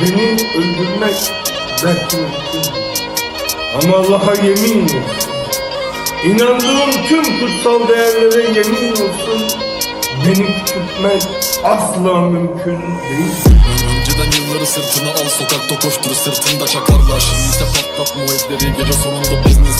beni öldürmek belki. Ama Allah'a yemin olsun. İnandığım tüm kutsal değerlere yemin olsun. Beni küçültmek asla mümkün değil. Önceden yılları sırtına al sokakta koştur sırtında çakarlar Şimdi ise patlatma o evleri gece sonunda business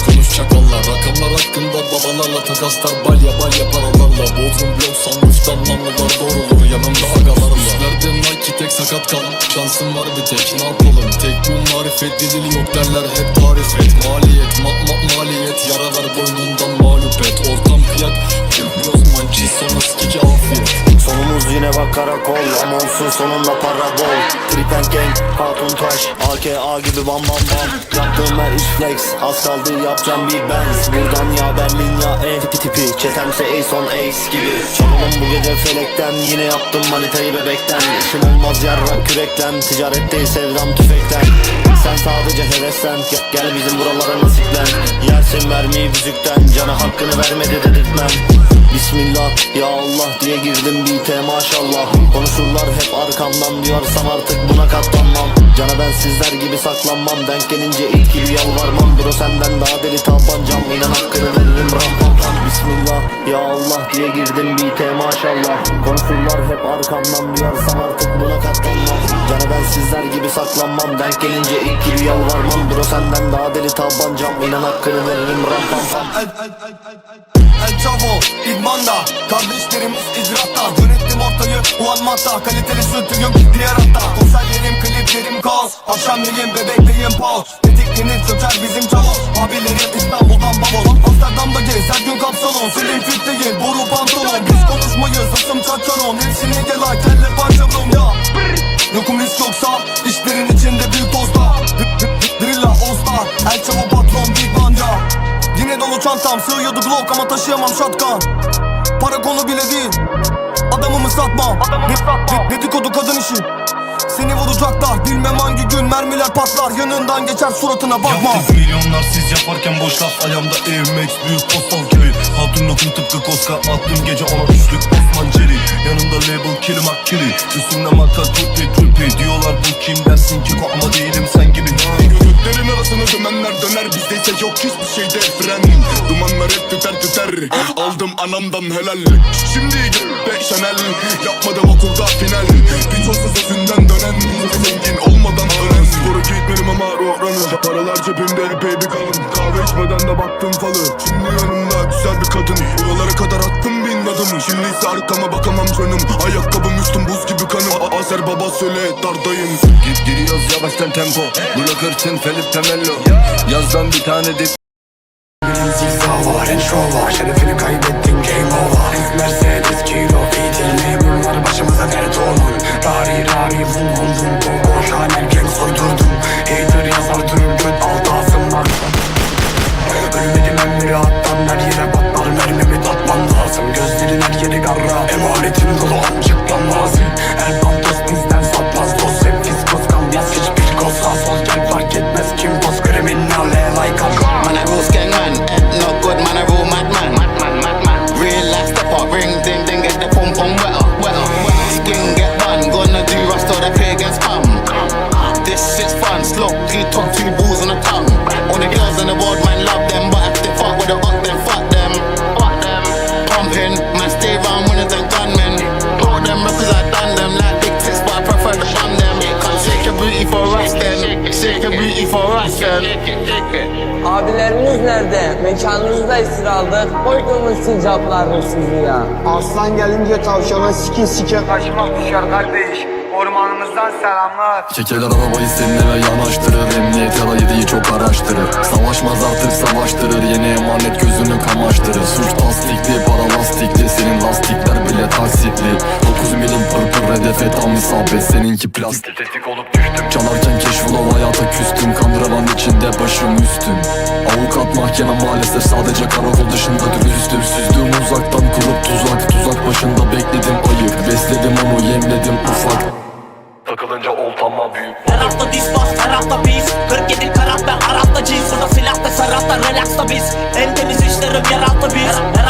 babalarla takaslar balya balya paralarla. Bodrum blok sunrooftan namlular doğrulur yanımda agalarla Üstlerde Nike? Tek sakat kal. Şansım var bir tek. Ne yapalım? Tek bu marifet dil yok derler. Hep tarif et Maliyet ma ma maliyet. Yaralar boynundan mağlup et. Ortam kıyak. Göz mançi sonra karakol Ama olsun sonunda para bol Trip and gang, hatun taş AKA gibi bam bam bam. Yaptığım her iş flex Az kaldı yapacağım bir benz. Buradan ya Berlin ya E tipi tipi Çetemse ace on ace gibi. Çalalım bu gece felekten Yine yaptım manitayı bebekten. İşim olmaz yarrak kürekten Ticaret değil sevdam tüfekten. Sen sadece heveslen Gel, bizim buralara nasiplen. Yersin vermeyi büzükten Canı hakkını vermedi dedirtmem Bismillah ya Allah diye girdim beat'e maşallah. Konuşurlar hep arkamdan diyorsam artık buna katlanmam. Cana ben sizler gibi saklanmam. Denk gelince it gibi yalvarmam. Bro senden daha deli tabancam. İnan hakkını veririm ram pam pam Bismillah ya Allah diye girdim beat'e maşallah. Konuşurlar hep arkamdan diyorsam artık buna katlanmam. Cana ben sizler gibi saklanmam. Denk gelince it gibi yalvarmam. Bro senden daha deli tabancam. İnan hakkını veririm ram Chavo, idmanda. Kardeşlerimiz icraatta Yönettim ortayı uanmakta Kaliteli sütüyüm diğer hatta Konserlerim, kliplerim kaos. Akşamleyin bebekleyim paus Tetiklenir çöker bizim çavuz Abilerim İstanbul'dan bavul. Amsterdam'da gez her gün kapsalon Slim fit değil boru pantolon. Biz konuşmayız asım çaçaron Hepsini gel ay kelle parçalım ya. Yokum risk yoksa işlerin içinde büyük tozda. Drilla star. El Chavo dolu çantam sığıyordu Glock ama taşıyamam shotgun Para konu bile değil. Adamımı satmam, ne, ne- Dedikodu kadın işi. Seni vuracaklar bilmem hangi gün mermiler patlar. Yanından geçer suratına bakma. Yaptık milyonlar siz yaparken boş laf. Ayağımda AMX büyük postal köy Hatun lokum tıpkı koska. Attım gece ona üçlük Osman Ceri Yanımda label kilim akkili Üstümde marka tupi anamdan helal. Şimdi gökte Chanel Yapmadım okulda final. Olsa sözünden dönen. Zengin olmadan ölen. Spora gitmedim ama rohranı Paralar cebimde epey bir kalın. Kahve içmeden de baktım falı. Şimdi yanımda güzel bir kadın. Buralara kadar attım bin adımı. Şimdi ise arkama bakamam canım. Ayakkabım üstüm buz gibi kanım. A- Azer baba söyle dardayım. Git giriyoruz yavaştan tempo. Bırakırsın Felip Temello Yazdan bir tane dip Hava, Range Rover Şerefini kaybettin game over Abileriniz nerede? Mekanınızda esir aldık. Koyduğumuz sincaplarını sizi ya. Aslan gelince tavşana sike sike kaçmak düşer kardeş. Ormanımızdan selamlar. Çekeler arabayı senin eve yanaştırır Emniyet ya da yediği çok araştırır isabet Seninki plastik. Tetik olup düştüm. Çalarken keşfulov hayata küstüm. Kandıravan içinde başım üstüm. Avukat mahkeme maalesef sadece karakol dışında dürüstüm Süzdüğüm uzaktan kurup tuzak Tuzak başında bekledim ayık Besledim onu yemledim ufak. Takılınca oltama büyük. Her hafta diz bas, her hafta biz. 47 karat ve Arap'ta cins Burada silah da serafta, relaxta biz. En temiz işlerim yarattı biz. Her hafta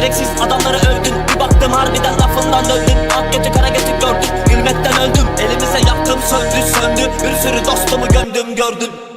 Gereksiz adamları övdün Bir baktım harbiden lafından döndün Ak götü kara götü gördün Gülmekten öldüm. Elimize yaktım söndü söndü. Bir sürü dostumu gömdüm gördün